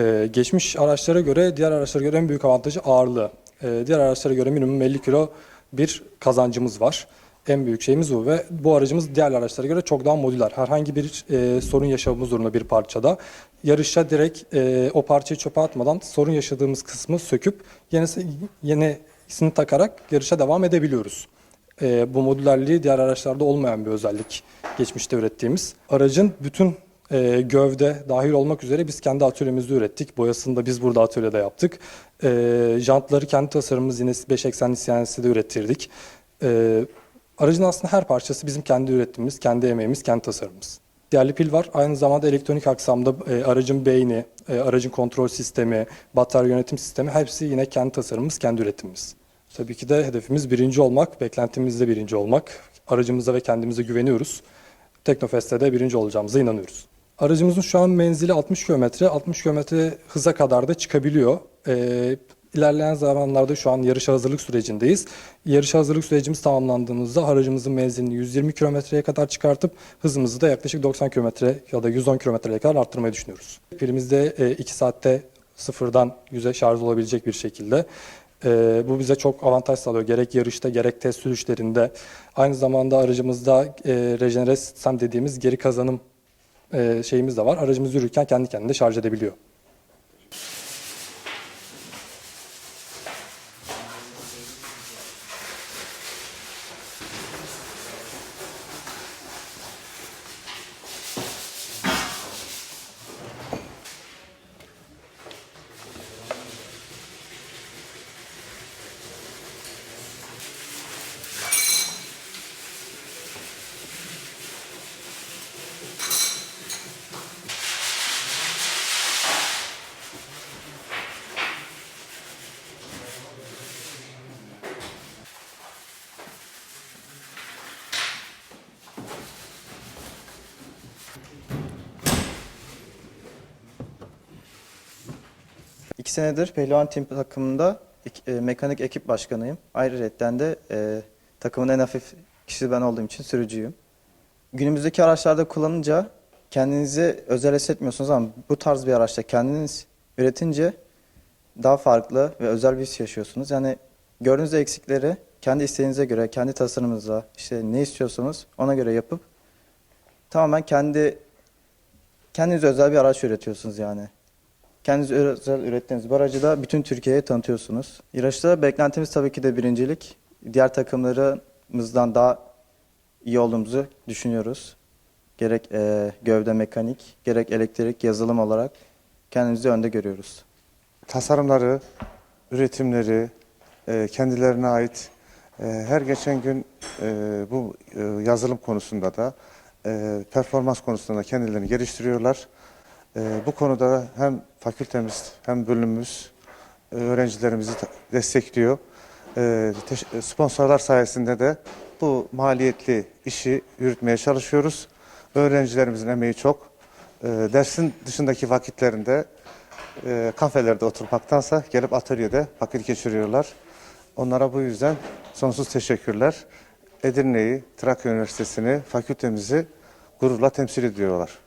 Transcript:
Ee, geçmiş araçlara göre diğer araçlara göre en büyük avantajı ağırlığı. Ee, diğer araçlara göre minimum 50 kilo bir kazancımız var. En büyük şeyimiz bu ve bu aracımız diğer araçlara göre çok daha modüler. Herhangi bir e, sorun yaşamamız zorunda bir parçada. Yarışa direkt e, o parçayı çöpe atmadan sorun yaşadığımız kısmı söküp yenisi, yenisini takarak yarışa devam edebiliyoruz. E, bu modülerliği diğer araçlarda olmayan bir özellik geçmişte ürettiğimiz. Aracın bütün e, gövde dahil olmak üzere biz kendi atölyemizde ürettik. Boyasını da biz burada atölyede yaptık. E, jantları kendi tasarımımız yine 5 eksenli CNC'de ürettirdik. E, aracın aslında her parçası bizim kendi ürettiğimiz, kendi emeğimiz, kendi tasarımımız. Diğerli pil var. Aynı zamanda elektronik aksamda e, aracın beyni, e, aracın kontrol sistemi, batarya yönetim sistemi hepsi yine kendi tasarımımız, kendi üretimimiz. Tabii ki de hedefimiz birinci olmak, beklentimiz de birinci olmak. Aracımıza ve kendimize güveniyoruz. Teknofest'te de birinci olacağımıza inanıyoruz. Aracımızın şu an menzili 60 kilometre, 60 kilometre hıza kadar da çıkabiliyor. Ee, ilerleyen zamanlarda şu an yarışa hazırlık sürecindeyiz. Yarışa hazırlık sürecimiz tamamlandığımızda aracımızın menzilini 120 kilometreye kadar çıkartıp hızımızı da yaklaşık 90 kilometre ya da 110 kilometreye kadar arttırmayı düşünüyoruz. Pilimizde 2 saatte sıfırdan 100'e şarj olabilecek bir şekilde. Ee, bu bize çok avantaj sağlıyor. Gerek yarışta gerek test sürüşlerinde. Aynı zamanda aracımızda e, rejenere dediğimiz geri kazanım e, şeyimiz de var. Aracımız yürürken kendi kendine şarj edebiliyor. İki senedir Pehlivan Team takımında e, mekanik ekip başkanıyım. Ayrıca de e, takımın en hafif kişisi ben olduğum için sürücüyüm. Günümüzdeki araçlarda kullanınca kendinizi özel hissetmiyorsunuz ama bu tarz bir araçta kendiniz üretince daha farklı ve özel bir his yaşıyorsunuz. Yani gördüğünüz eksikleri kendi isteğinize göre, kendi tasarımınıza, işte ne istiyorsanız ona göre yapıp tamamen kendi kendiniz özel bir araç üretiyorsunuz yani. Kendiniz özel ürettiğiniz bu aracı da bütün Türkiye'ye tanıtıyorsunuz. Yarışta beklentimiz tabii ki de birincilik. Diğer takımlarımızdan daha iyi olduğumuzu düşünüyoruz. Gerek e, gövde mekanik, gerek elektrik, yazılım olarak kendimizi önde görüyoruz. tasarımları, üretimleri, e, kendilerine ait e, her geçen gün e, bu e, yazılım konusunda da e, performans konusunda da kendilerini geliştiriyorlar. E, bu konuda hem fakültemiz hem bölümümüz e, öğrencilerimizi destekliyor. E, teş- sponsorlar sayesinde de bu maliyetli işi yürütmeye çalışıyoruz. Öğrencilerimizin emeği çok. E, dersin dışındaki vakitlerinde e, kafelerde oturmaktansa gelip atölyede vakit geçiriyorlar. Onlara bu yüzden sonsuz teşekkürler. Edirne'yi, Trakya Üniversitesi'ni, fakültemizi gururla temsil ediyorlar.